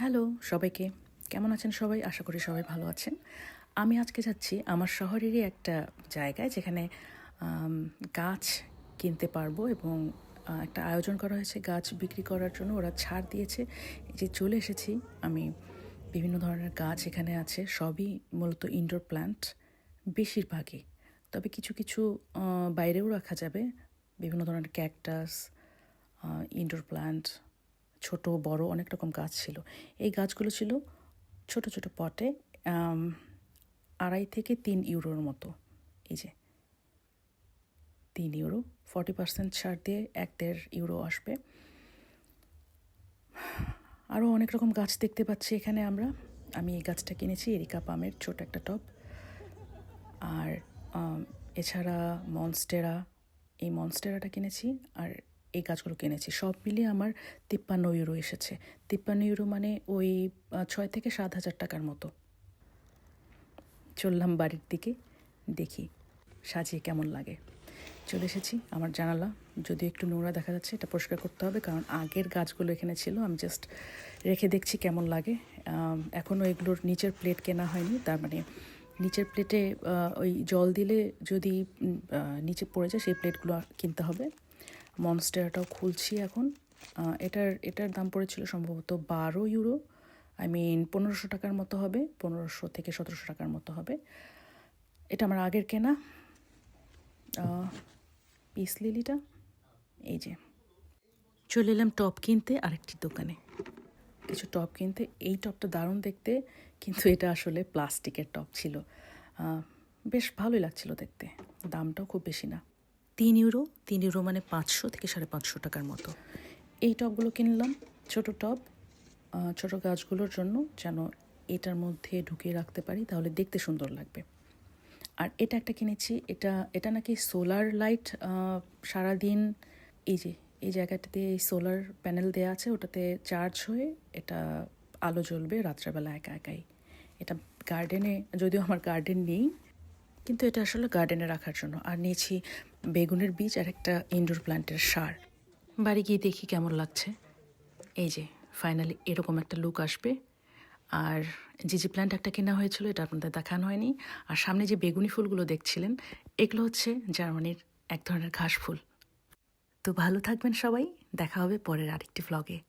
Hello, সবাইকে। কেমন আছেন সবাই? আশা করি সবাই ভালো আছেন। আমি আজকে যাচ্ছি আমার শহরেরই একটা জায়গায় যেখানে গাছ কিনতে পারব এবং একটা আয়োজন করা হয়েছে। গাছ বিক্রি করার জন্য ওরা ছাড় দিয়েছে। যে চলে এসেছি আমি। বিভিন্ন ধরনের গাছ এখানে আছে। সবই মূলত ইনডোর প্ল্যান্ট বেশিরভাগই। তবে কিছু কিছু বাইরেও রাখা যাবে। বিভিন্ন ধরনের ক্যাকটাস ইনডোর প্ল্যান্ট ছোট, বড় অনেক রকম গাছ ছিল। এই গাছগুলো ছিল ছোট ছোট পটে আড়াই থেকে তিন ইউরোর মতো। এই যে, তিন ইউরো, ফর্টি পার্সেন্ট ছাড় দিয়ে এক দেড় ইউরো আসবে। আরও অনেক রকম গাছ দেখতে পাচ্ছি এখানে আমরা। আমি এই গাছটা কিনেছি, এরিকা পামের ছোট একটা টব। আর এছাড়া মনস্টেরা, এই মনস্টেরাটা কিনেছি। আর এই গাছগুলো কিনেছি। সব মিলিয়ে আমার তিপ্পান্ন ইউরো এসেছে। তিপ্পান্ন ইউরো মানে ওই ছয় থেকে সাত হাজার টাকার মতো। চললাম বাড়ির দিকে, দেখি সাজিয়ে কেমন লাগে। চলে এসেছি আমার জানালা। যদি একটু নোংরা দেখা যাচ্ছে, এটা পরিষ্কার করতে হবে, কারণ আগের গাছগুলো এখানে ছিল, আমি জাস্ট রেখে দেখছি কেমন লাগে। এখনও এগুলোর নিচের প্লেট কেনা হয়নি, তার মানে নিচের প্লেটে ওই জল দিলে যদি নিচে পড়ে যায়, সেই প্লেটগুলো কিনতে হবে। মনস্টারটাও খুলছি এখন। এটার এটার দাম পড়েছিল সম্ভবত বারো ইউরো। আই মিন পনেরোশো টাকার মতো হবে, পনেরোশো থেকে সতেরোশো টাকার মতো হবে। এটা আমার আগের কেনা। পিস লিলিটা এই যে। চলে এলাম টপ কিনতে আরেকটি দোকানে। কিছু টপ কিনতে, এই টপটা দারুণ দেখতে, কিন্তু এটা আসলে প্লাস্টিকের টপ ছিল। বেশ ভালোই লাগছিল দেখতে, দামটাও খুব বেশি না। তিন ইউরো তিন ইউরো মানে পাঁচশো থেকে সাড়ে পাঁচশো টাকার মতো। এই টপগুলো কিনলাম ছোট টপ আহ, ছোট গাছগুলোর জন্য যেন এটার মধ্যে ঢুকিয়ে রাখতে পারি তাহলে দেখতে সুন্দর লাগবে। আর এটা একটা কিনেছি এটা এটা নাকি সোলার লাইট সারাদিন এই যে এই জায়গাটাতে এই সোলার প্যানেল দেওয়া আছে ওটাতে চার্জ হয়ে এটা আলো জ্বলবে রাত্রেবেলা একা একাই। এটা গার্ডেনে যদিও আমার গার্ডেন নেই কিন্তু এটা আসলে গার্ডেনে রাখার জন্য। আর নিয়েছি বেগুনের বীজ আর একটা ইনডোর প্ল্যান্টের সার। বাড়ি গিয়ে দেখি কেমন লাগছে। এই যে ফাইনালি এরকম একটা লুক আসবে। আর যে যে প্ল্যান্ট একটা কেনা হয়েছিল, এটা আপনাদের দেখানো হয়নি। আর সামনে যে বেগুনি ফুলগুলো দেখছিলেন, এগুলো হচ্ছে জার্মানির এক ধরনের ঘাস ফুল। তো ভালো থাকবেন সবাই। দেখা হবে পরের আরেকটি ভ্লগে